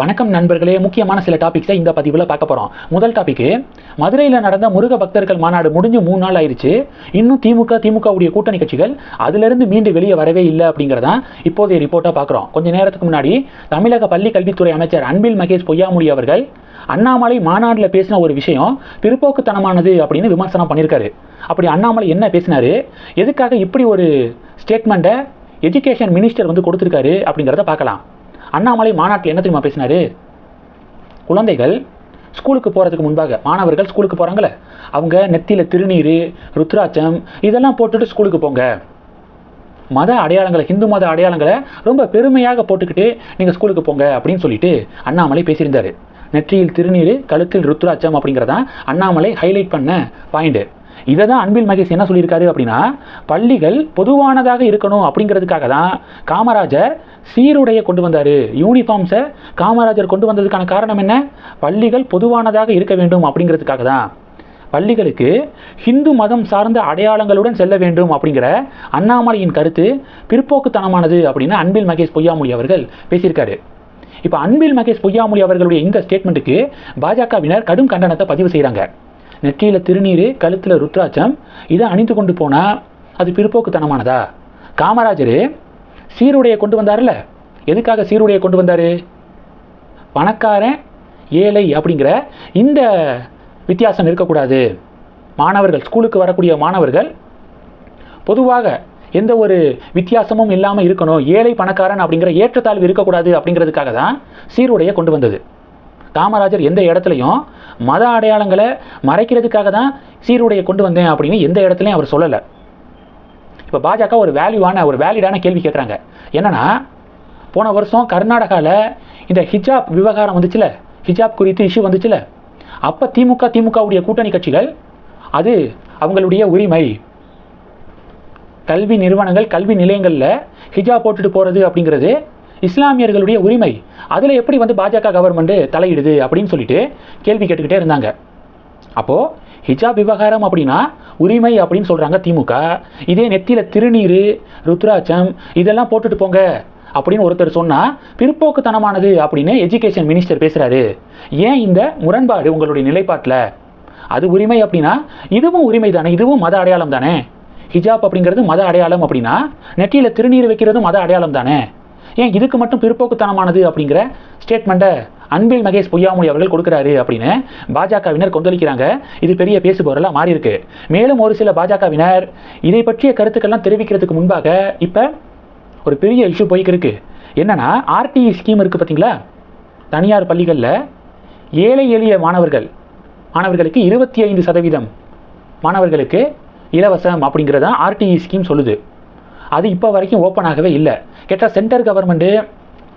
வணக்கம் நண்பர்களே முக்கியமான சில டாபிக்ஸை இந்த பதிவில் பார்க்க போகிறோம் முதல் டாபிக்கு மதுரையில் நடந்த முருக பக்தர்கள் மாநாடு முடிஞ்சு மூணு நாள் ஆயிடுச்சு இன்னும் திமுக திமுகவுடைய கூட்டணி கட்சிகள் அதிலிருந்து மீண்டு வெளியே வரவே இல்லை அப்படிங்கிறதான் இப்போதைய ரிப்போர்ட்டாக பார்க்குறோம். கொஞ்ச நேரத்துக்கு முன்னாடி தமிழக பள்ளி கல்வித்துறை அமைச்சர் அன்பில் மகேஷ் பொய்யாமொழி அவர்கள் அண்ணாமலை மாநாட்டில் பேசின ஒரு விஷயம் பிற்போக்குத்தனமானது அப்படின்னு விமர்சனம் பண்ணியிருக்காரு அப்படி அண்ணாமலை என்ன பேசினாரு? எதுக்காக இப்படி ஒரு ஸ்டேட்மெண்ட்டை எஜுகேஷன் மினிஸ்டர் வந்து கொடுத்துருக்காரு அப்படிங்கிறத பார்க்கலாம். அண்ணாமலை மாநாட்டில் என்ன தெரியுமா பேசினாரு? குழந்தைகள் ஸ்கூலுக்கு போகிறதுக்கு முன்பாக மாணவர்கள் ஸ்கூலுக்கு போகிறாங்களே அவங்க நெத்தியில் திருநீர் ருத்ராட்சம் இதெல்லாம் போட்டுட்டு ஸ்கூலுக்கு போங்க. மத அடையாளங்களை ஹிந்து மத அடையாளங்களை ரொம்ப பெருமையாக போட்டுக்கிட்டு நீங்கள் ஸ்கூலுக்கு போங்க அப்படின்னு சொல்லிட்டு அண்ணாமலை பேசியிருந்தார். நெற்றியில் திருநீர் கழுத்தில் ருத்ராட்சம் அப்படிங்கிறதான் அண்ணாமலை ஹைலைட் பண்ண பாயிண்ட்டு இதை தான் அன்பில் மகேஷ் என்ன சொல்லியிருக்காரு அப்படின்னா பள்ளிகள் பொதுவானதாக இருக்கணும் அப்படிங்கிறதுக்காக தான் காமராஜர் சீருடைய கொண்டு வந்தார். யூனிஃபார்ம்ஸை காமராஜர் கொண்டு வந்ததுக்கான காரணம் என்ன? பள்ளிகள் பொதுவானதாக இருக்க வேண்டும் அப்படிங்கிறதுக்காக தான். பள்ளிகளுக்கு ஹிந்து மதம் சார்ந்த அடையாளங்களுடன் செல்ல வேண்டும் அப்படிங்கிற அண்ணாமலையின் கருத்து பிற்போக்குத்தனமானது அப்படின்னு அன்பில் மகேஷ் பொய்யாமொழி அவர்கள் பேசியிருக்காரு. இப்போ அன்பில் மகேஷ் பொய்யாமொழி அவர்களுடைய இந்த ஸ்டேட்மெண்ட்டுக்கு பாஜகவினர் கடும் கண்டனத்தை பதிவு செய்கிறாங்க நெற்றியில் திருநீர் கழுத்தில் ருத்ராட்சம் இதை அணிந்து கொண்டு போனால் அது பிற்போக்குத்தனமானதா? காமராஜர் சீருடையை கொண்டு வந்தார்ல எதுக்காக சீருடையை கொண்டு வந்தார்? பணக்காரன் ஏழை அப்படிங்கிற இந்த வித்தியாசம் இருக்கக்கூடாது. மாணவர்கள் ஸ்கூலுக்கு வரக்கூடிய மாணவர்கள் பொதுவாக எந்த ஒரு வித்தியாசமும் இல்லாமல் இருக்கணும். ஏழை பணக்காரன் அப்படிங்கிற ஏற்றத்தாழ்வு இருக்கக்கூடாது அப்படிங்கிறதுக்காக தான் சீருடையை கொண்டு வந்தது. காமராஜர் எந்த இடத்துலையும் மத அடையாளங்களை மறைக்கிறதுக்காக தான் சீருடையை கொண்டு வந்தேன் அப்படின்னு எந்த இடத்துலையும் அவர் சொல்லலை. இப்போ பாஜக ஒரு வேல்யூவான ஒரு வேலிடான கேள்வி கேட்குறாங்க என்னன்னா போன வருஷம் கர்நாடகாவில் இந்த ஹிஜாப் விவகாரம் வந்துச்சுல? ஹிஜாப் குறித்து இஷ்யூ வந்துச்சுல? அப்போ திமுக திமுகவுடைய கூட்டணி கட்சிகள் அது அவங்களுடைய உரிமை. கல்வி நிறுவனங்கள் கல்வி நிலையங்களில் ஹிஜாப் போட்டுட்டு போகிறது அப்படிங்கிறது இஸ்லாமியர்களுடைய உரிமை அதில் எப்படி வந்து பாஜக கவர்மெண்ட்டு தலையிடுது அப்படின்னு சொல்லிட்டு கேள்வி கேட்டுக்கிட்டே இருந்தாங்க. அப்போது ஹிஜாப் விவகாரம் அப்படின்னா உரிமை அப்படின்னு சொல்கிறாங்க திமுக. இதே நெத்தியில் திருநீர் ருத்ராட்சம் இதெல்லாம் போட்டுட்டு போங்க அப்படின்னு ஒருத்தர் சொன்னால் பிற்போக்குத்தனமானது அப்படின்னு எஜுகேஷன் மினிஸ்டர் பேசுகிறாரு ஏன் இந்த முரண்பாடு உங்களுடைய நிலைப்பாட்டில்? அது உரிமை அப்படின்னா இதுவும் உரிமை தானே இதுவும் மத அடையாளம் தானே. ஹிஜாப் அப்படிங்கிறது மத அடையாளம் அப்படின்னா நெற்றியில் திருநீர் வைக்கிறதும் மத அடையாளம் தானே. ஏன் இதுக்கு மட்டும் பிற்போக்குத்தனமானது அப்படிங்கிற ஸ்டேட்மெண்ட்டை அன்பில் மகேஷ் பொய்யாமொழி அவர்கள் கொடுக்குறாரு அப்படின்னு பாஜகவினர் கொந்தளிக்கிறாங்க. இது பெரிய பேசுபவரெல்லாம் மாறி இருக்கு மேலும் ஒரு சில பாஜகவினர் இதை பற்றிய கருத்துக்கள்லாம் தெரிவிக்கிறதுக்கு முன்பாக இப்போ ஒரு பெரிய இஷ்யூ போய்க்கு இருக்கு என்னன்னா ஆர்டிஇ ஸ்கீம் இருக்குது பார்த்தீங்களா தனியார் பள்ளிகளில் ஏழை எளிய மாணவர்கள் மாணவர்களுக்கு இருபத்தி ஐந்து சதவீதம் மாணவர்களுக்கு இலவசம் அப்படிங்கிறதான் ஆர்டிஇ ஸ்கீம் சொல்லுது. அது இப்போ வரைக்கும் ஓப்பன் ஆகவே இல்லை. கேட்டால் சென்டர் கவர்மெண்ட்டு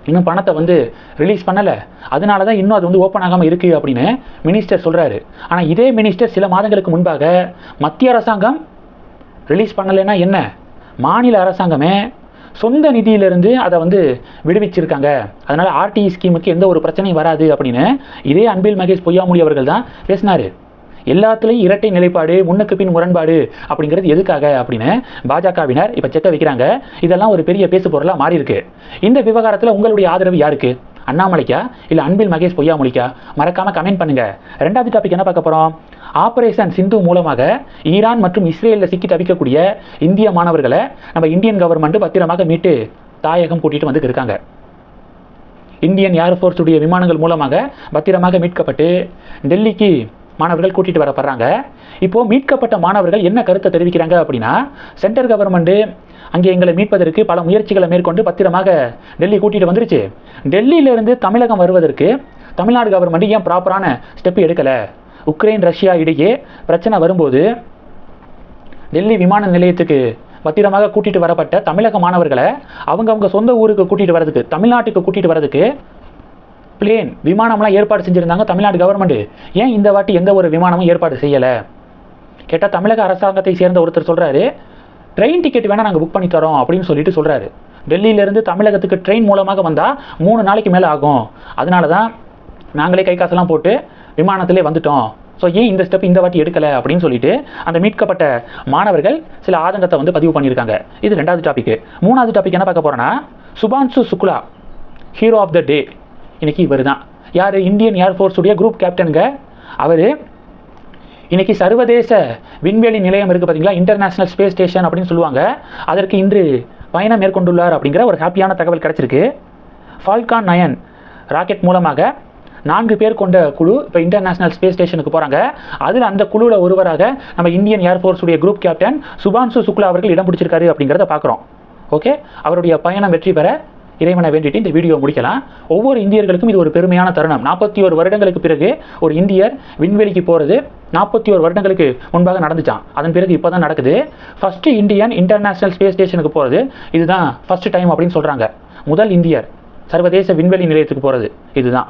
இன்னும் பணத்தை வந்து ரிலீஸ் பண்ணலை. அதனால தான் இன்னும் அது வந்து ஓப்பன் ஆகாமல் இருக்குது அப்படின்னு மினிஸ்டர் சொல்கிறாரு ஆனால் இதே மினிஸ்டர் சில மாதங்களுக்கு முன்பாக மத்திய அரசாங்கம் ரிலீஸ் பண்ணலைன்னா என்ன? மாநில அரசாங்கமே சொந்த நிதியிலிருந்து அதை வந்து விடுவிச்சிருக்காங்க. அதனால் ஆர்டிஇ ஸ்கீமுக்கு எந்த ஒரு பிரச்சனையும் வராது அப்படின்னு இதே அன்பில் மகேஷ் பொய்யாமொழி அவர்கள் தான் பேசினார். எல்லாத்துலேயும் இரட்டை நிலைப்பாடு முன்னுக்கு பின் முரண்பாடு அப்படிங்கிறது எதுக்காக அப்படின்னு பாஜகவினர் இப்போ செக்க வைக்கிறாங்க. இதெல்லாம் ஒரு பெரிய பேசு பொருளாக மாறி இருக்கு இந்த விவகாரத்தில் உங்களுடைய ஆதரவு யாருக்கு? அண்ணாமலைக்கா? இல்லை அன்பில் மகேஷ் பொய்யாமொழிக்கா? மறக்காமல் கமெண்ட் பண்ணுங்கள் ரெண்டாவது டாபிக் என்ன பார்க்க போகிறோம் ஆபரேஷன் சிந்து மூலமாக ஈரான் மற்றும் இஸ்ரேலில் சிக்கி தவிக்கக்கூடிய இந்திய மாணவர்களை நம்ம இந்தியன் கவர்மெண்ட் பத்திரமாக மீட்டு தாயகம் கூட்டிகிட்டு வந்து இருக்காங்க. இந்தியன் ஏர்ஃபோர்ஸுடைய விமானங்கள் மூலமாக பத்திரமாக மீட்கப்பட்டு டெல்லிக்கு மாணவர்கள் கூட்டிகிட்டு வரப்படுறாங்க இப்போது மீட்கப்பட்ட மாணவர்கள் என்ன கருத்தை தெரிவிக்கிறாங்க அப்படின்னா சென்ட்ரல் கவர்மெண்ட்டு அங்கே எங்களை மீட்பதற்கு பல முயற்சிகளை மேற்கொண்டு பத்திரமாக டெல்லி கூட்டிகிட்டு வந்துருச்சு. டெல்லியிலிருந்து தமிழகம் வருவதற்கு தமிழ்நாடு கவர்மெண்ட் ஏன் ப்ராப்பரான ஸ்டெப் எடுக்கலை? உக்ரைன் ரஷ்யா இடையே பிரச்சனை வரும்போது டெல்லி விமான நிலையத்துக்கு பத்திரமாக கூட்டிகிட்டு வரப்பட்ட தமிழக மாணவர்களை அவங்கவுங்க சொந்த ஊருக்கு கூட்டிகிட்டு வரதுக்கு தமிழ்நாட்டுக்கு கூட்டிகிட்டு வரதுக்கு பிளேன் விமானம்லாம் ஏற்பாடு செஞ்சுருந்தாங்க தமிழ்நாடு கவர்மெண்ட் ஏன் இந்த வாட்டி எந்த ஒரு விமானமும் ஏற்பாடு செய்யலை? கேட்டால் தமிழக அரசாங்கத்தை சேர்ந்த ஒருத்தர் சொல்கிறாரு ட்ரெயின் டிக்கெட் வேணால் நாங்கள் புக் பண்ணி தரோம் அப்படின்னு சொல்லிட்டு சொல்கிறாரு டெல்லியிலேருந்து தமிழகத்துக்கு ட்ரெயின் மூலமாக வந்தால் மூணு நாளைக்கு மேலே ஆகும். அதனால தான் நாங்களே கை காசெல்லாம் போட்டு விமானத்திலே வந்துட்டோம். ஸோ ஏன் இந்த ஸ்டெப் இந்த வாட்டி எடுக்கலை? அப்படின்னு சொல்லிட்டு அந்த மீட்கப்பட்ட மாணவர்கள் சில ஆதங்கத்தை வந்து பதிவு பண்ணியிருக்காங்க. இது ரெண்டாவது டாபிக் மூணாவது டாபிக் என்ன பார்க்க போகிறோன்னா Shubhanshu Shukla hero of the day இன்றைக்கி இவர் தான் யார் இந்தியன் ஏர்ஃபோர்ஸுடைய குரூப் கேப்டனுங்க அவர் இன்றைக்கி சர்வதேச விண்வெளி நிலையம் இருக்குது பார்த்தீங்களா இன்டர்நேஷ்னல் ஸ்பேஸ் ஸ்டேஷன் அப்படின்னு சொல்லுவாங்க. அதற்கு இன்று பயணம் மேற்கொண்டுள்ளார் அப்படிங்கிற ஒரு ஹாப்பியான தகவல் கிடச்சிருக்கு. ஃபால்கான் நயன் ராக்கெட் மூலமாக நான்கு பேர் கொண்ட குழு இப்போ இன்டர்நேஷனல் ஸ்பேஸ் ஸ்டேஷனுக்கு போகிறாங்க அதில் அந்த குழுவில் ஒருவராக நம்ம இந்தியன் ஏர்ஃபோர்ஸுடைய குரூப் கேப்டன் சுபான்சு சுக்லா அவர்கள் இடம் பிடிச்சிருக்காரு அப்படிங்கிறத பார்க்குறோம் ஓகே அவருடைய பயணம் வெற்றி பெற இறைவனை வேண்டிட்டு இந்த வீடியோ முடிக்கலாம். ஒவ்வொரு இந்தியர்களுக்கும் இது ஒரு பெருமையான தருணம். நாற்பத்தி ஒரு வருடங்களுக்கு பிறகு ஒரு இந்தியர் விண்வெளிக்கு போகிறது நாற்பத்தி ஒரு வருடங்களுக்கு முன்பாக நடந்துச்சான் அதன் பிறகு இப்போ தான் நடக்குது ஃபஸ்ட்டு இந்தியன் இன்டர்நேஷனல் ஸ்பேஸ் ஸ்டேஷனுக்கு போகிறது இதுதான் ஃபஸ்ட் டைம் அப்படின்னு சொல்கிறாங்க முதல் இந்தியர் சர்வதேச விண்வெளி நிலையத்துக்கு போகிறது இதுதான்.